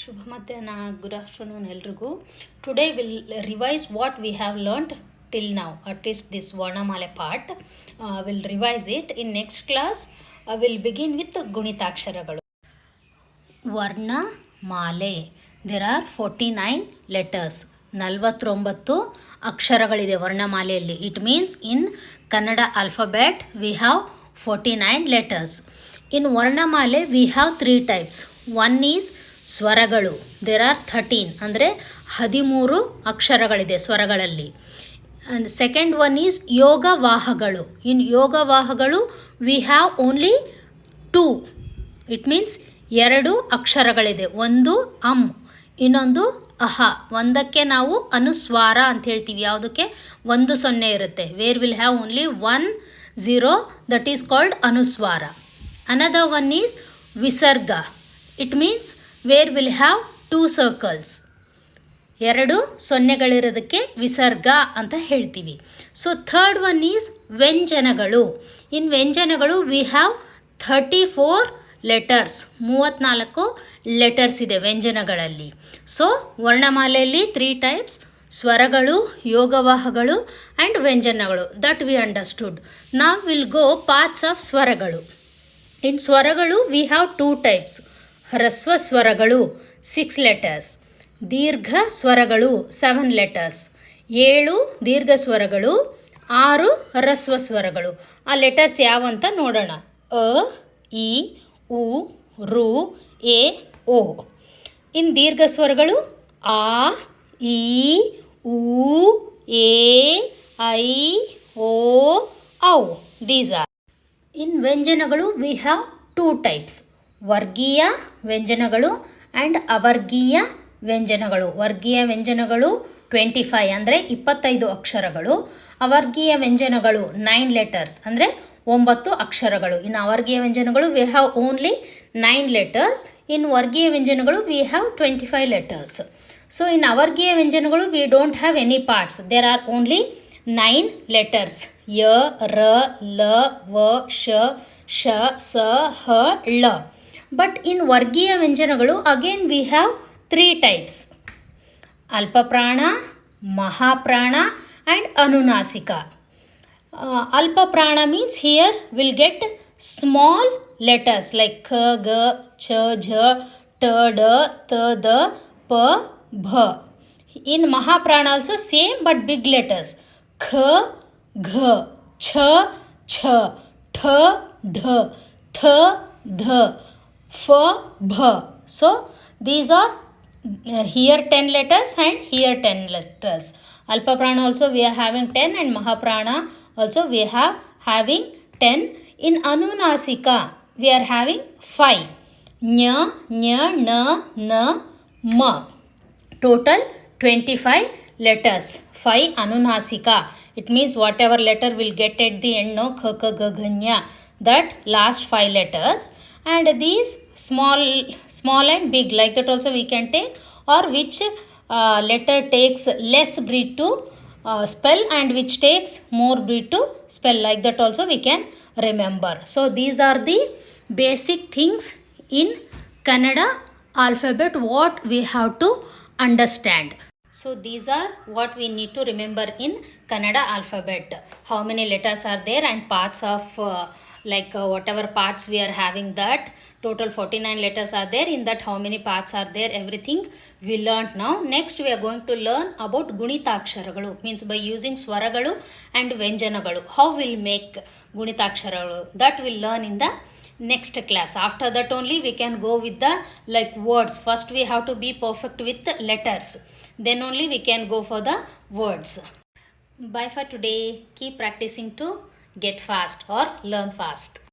ಶುಭ ಮಧ್ಯಾಹ್ನ good afternoon ಎಲ್ರಿಗೂ. Today will revise what we have learned till ನಾವು at least this ವರ್ಣಮಾಲೆ part will revise it in next class will begin with ಗುಣಿತಾಕ್ಷರಗಳು ವರ್ಣಮಾಲೆ there are forty nine letters ನಲವತ್ತೊಂಬತ್ತು ಅಕ್ಷರಗಳಿದೆ ವರ್ಣಮಾಲೆಯಲ್ಲಿ. It means in Kannada alphabet we have forty nine letters in ವರ್ಣಮಾಲೆ we have three types one is ಸ್ವರಗಳು. There are thirteen ಅಂದರೆ ಹದಿಮೂರು ಅಕ್ಷರಗಳಿದೆ ಸ್ವರಗಳಲ್ಲಿ. And second one is ಯೋಗವಾಹಗಳು. In ಯೋಗವಾಹಗಳು we have only two it means ಎರಡು ಅಕ್ಷರಗಳಿದೆ. ಒಂದು ಅಮ್ ಇನ್ನೊಂದು ಅಹ. ಒಂದಕ್ಕೆ ನಾವು ಅನುಸ್ವಾರ ಅಂತ ಹೇಳ್ತೀವಿ. ಯಾವುದಕ್ಕೆ? ಒಂದು ಸೊನ್ನೆ ಇರುತ್ತೆ. Where will have only one zero that is called ಅನುಸ್ವಾರ. ಅನದರ್ ಒನ್ ಈಸ್ ವಿಸರ್ಗ. It means where will have two circles ಎರಡು ಸೊನ್ನೆಗಳಿರೋದಕ್ಕೆ ವಿಸರ್ಗ ಅಂತ ಹೇಳ್ತೀವಿ. ಸೊ ಥರ್ಡ್ ಒನ್ ಈಸ್ ವ್ಯಂಜನಗಳು. ಇನ್ ವ್ಯಂಜನಗಳು we have thirty four letters ಮೂವತ್ತ್ನಾಲ್ಕು ಲೆಟರ್ಸ್ ಇದೆ ವ್ಯಂಜನಗಳಲ್ಲಿ. ಸೊ ವರ್ಣಮಾಲೆಯಲ್ಲಿ ತ್ರೀ ಟೈಪ್ಸ್ ಸ್ವರಗಳು, ಯೋಗವಾಹಗಳು ಆ್ಯಂಡ್ ವ್ಯಂಜನಗಳು. ದಟ್ ವಿ ಅಂಡರ್ಸ್ಟುಡ್ ನಾವು ವಿಲ್ ಗೋ ಪಾರ್ಟ್ಸ್ ಆಫ್ ಸ್ವರಗಳು. ಇನ್ ಸ್ವರಗಳು ವಿ ಹ್ಯಾವ್ ಟೂ ಟೈಪ್ಸ್ ಹ್ರಸ್ವ ಸ್ವರಗಳು ಸಿಕ್ಸ್ ಲೆಟರ್ಸ್ ದೀರ್ಘ ಸ್ವರಗಳು ಸೆವೆನ್ ಲೆಟರ್ಸ್ ಏಳು ದೀರ್ಘ ಸ್ವರಗಳು, ಆರು ಹ್ರಸ್ವ ಸ್ವರಗಳು. ಆ ಲೆಟರ್ಸ್ ಯಾವ ಅಂತ ನೋಡೋಣ. ಅ, ಇ, ಉ, ರು, ಎ, ಓ. ಇನ್ ದೀರ್ಘ ಸ್ವರಗಳು, ಆ, ಇ, ಉ, ಎ, ಐ, ಓ, ಔ. ದೀಸ್ ಆರ್ ಇನ್ ವ್ಯಂಜನಗಳು ವಿ ಹ್ಯಾವ್ ಟೂ ಟೈಪ್ಸ್ ವರ್ಗೀಯ ವ್ಯಂಜನಗಳು ಆ್ಯಂಡ್ ಅವರ್ಗೀಯ ವ್ಯಂಜನಗಳು. ವರ್ಗೀಯ ವ್ಯಂಜನಗಳು ಟ್ವೆಂಟಿ ಫೈ ಅಂದರೆ ಇಪ್ಪತ್ತೈದು ಅಕ್ಷರಗಳು. ಅವರ್ಗೀಯ ವ್ಯಂಜನಗಳು ನೈನ್ ಲೆಟರ್ಸ್ ಅಂದರೆ ಒಂಬತ್ತು ಅಕ್ಷರಗಳು. ಇನ್ನು ಅವರ್ಗೀಯ ವ್ಯಂಜನಗಳು we have only nine letters in ವರ್ಗೀಯ ವ್ಯಂಜನಗಳು we have twenty five letters so in ಅವರ್ಗೀಯ ವ್ಯಂಜನಗಳು we don't have any parts there are only nine letters ಯ, ರ, ಲ, ವ, ಶ ಶ, ಸ, ಹ, ಳ. ಬಟ್ ಇನ್ ವರ್ಗೀಯ ವ್ಯಂಜನಗಳು again we have three types ಅಲ್ಪಪ್ರಾಣ ಮಹಾಪ್ರಾಣ ಆ್ಯಂಡ್ ಅನುನಾಸಿಕ ಅಲ್ಪಪ್ರಾಣ means here will get small letters like ಖ ಗ ಛ ಝ ಟ ಡ ತ ದ ಪ ಭ ಇನ್ ಮಹಾಪ್ರಾಣ also same but big letters ಖ ಘ ಛ ಛ ಠ ಢ ಥ ಧ F, B. So, these are uh, here 10 letters and here 10 letters. Alpa prana also we are having 10 and Mahaprana also we have having 10. In Anunasika, we are having 5. Nya, Nya, Na, Na, Ma. Total 25 letters. 5 Anunasika. It means whatever letter will get at the end, no, Kha, That last 5 letters and these small small and big like that also we can take or which uh, letter takes less breed to uh, spell and which takes more breed to spell like that also we can remember. So these are the basic things in kannada alphabet what we have to understand. So these are what we need to remember in kannada alphabet. How many letters are there and parts of uh, like uh, whatever parts we are having that total 49 letters are there. In that how many parts are there? Everything we learned. Now next we are going to learn about gunitaaksharalu means by using swaragalu and vyanjanagalu how we'll make gunitaaksharalu that we'll learn in the next class. After that only we can go with the like words. First we have to be perfect with letters. Then only we can go for the words. Bye for today. Keep practicing to get fast or learn fast